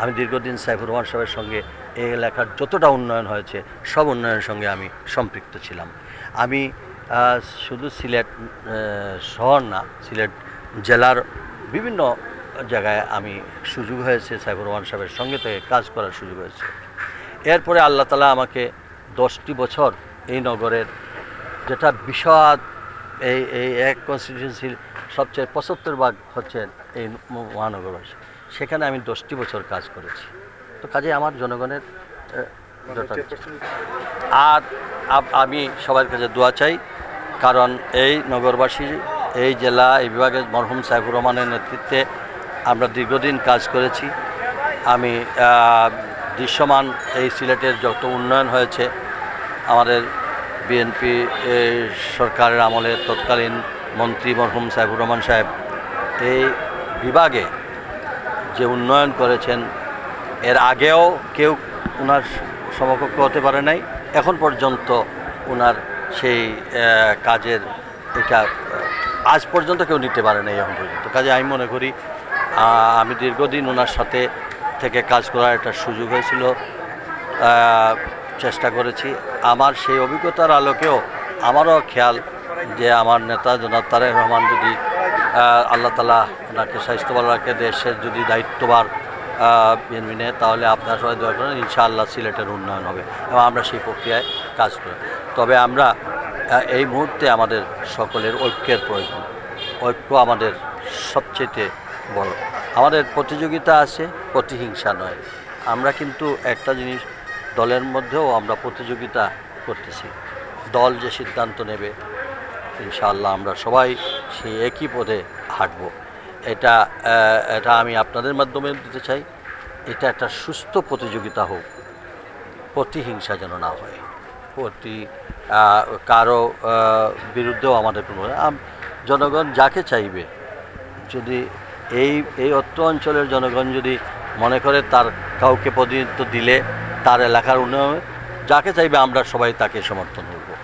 আমি দীর্ঘদিন সাইফুর রহমান সাহেবের সঙ্গে এই এলাকার যতটা উন্নয়ন হয়েছে, সব উন্নয়নের সঙ্গে আমি সম্পৃক্ত ছিলাম। আমি শুধু সিলেট শহর না, সিলেট জেলার বিভিন্ন জায়গায় আমি সুযোগ হয়েছে সাইফুর রহমান সাহেবের সঙ্গে থেকে কাজ করার সুযোগ হয়েছে। এরপরে আল্লাহ তালা আমাকে দশটি বছর এই নগরের যেটা বিশদ, এই এই এক কনস্টিটিউন্সির সবচেয়ে পঁচাত্তর ভাগ হচ্ছে এই মহানগরবাসী সেখানে আমি দশটি বছর কাজ করেছি। তো কাজে আমার জনগণের আর আমি সবার কাছে দোয়া চাই, কারণ এই নগরবাসী, এই জেলা, এই বিভাগের মরহুম সাইফুর রহমানের নেতৃত্বে আমরা দীর্ঘদিন কাজ করেছি। আমি দৃশ্যমান এই সিলেটের যত উন্নয়ন হয়েছে, আমাদের বিএনপি সরকারের আমলে তৎকালীন মন্ত্রী মরহুম সাইফুর রহমান সাহেব, এই বিভাগে যে উন্নয়ন করেছেন, এর আগেও কেউ ওনার সমকক্ষ হতে পারে নাই, এখন পর্যন্ত ওনার সেই কাজের এটা আজ পর্যন্ত কেউ নিতে পারে নাই এখন পর্যন্ত। কাজে আমি মনে করি আমি দীর্ঘদিন ওনার সাথে থেকে কাজ করার একটা সুযোগ হয়েছিল চেষ্টা করেছি। আমার সেই অভিজ্ঞতার আলোকেও আমারও খেয়াল যে আমার নেতা জনাব তারেক রহমান যদি আল্লাহ তালা ওনাকে স্বাস্থ্য ভালো রাখে, দেশের যদি দায়িত্ববার বিএনপি নেয়, তাহলে আপনারা সবাই দোয়া করেন, ইনশাআল্লাহ সিলেটের উন্নয়ন হবে এবং আমরা সেই প্রক্রিয়ায় কাজ করি। তবে আমরা এই মুহূর্তে আমাদের সকলের ঐক্যের প্রয়োজন। ঐক্য আমাদের সবচেয়ে বড়। আমাদের প্রতিযোগিতা আছে, প্রতিহিংসা নয়। আমরা কিন্তু একটা জিনিস, দলের মধ্যেও আমরা প্রতিযোগিতা করতেছি। দল যে সিদ্ধান্ত নেবে, ইনশাআল্লাহ আমরা সবাই সেই একই পথে হাঁটব। এটা এটা আমি আপনাদের মাধ্যমে দিতে চাই। এটা একটা সুস্থ প্রতিযোগিতা হোক, প্রতিহিংসা যেন না হয়। প্রতি কারও বিরুদ্ধেও আমাদের কোনো জনগণ যাকে চাইবে, যদি এই এই অত্র অঞ্চলের জনগণ যদি মনে করে তার কাউকে প্রতিনিধিত্ব দিলে তার এলাকার উন্নয়ন, যাকে চাইবে আমরা সবাই তাকে সমর্থন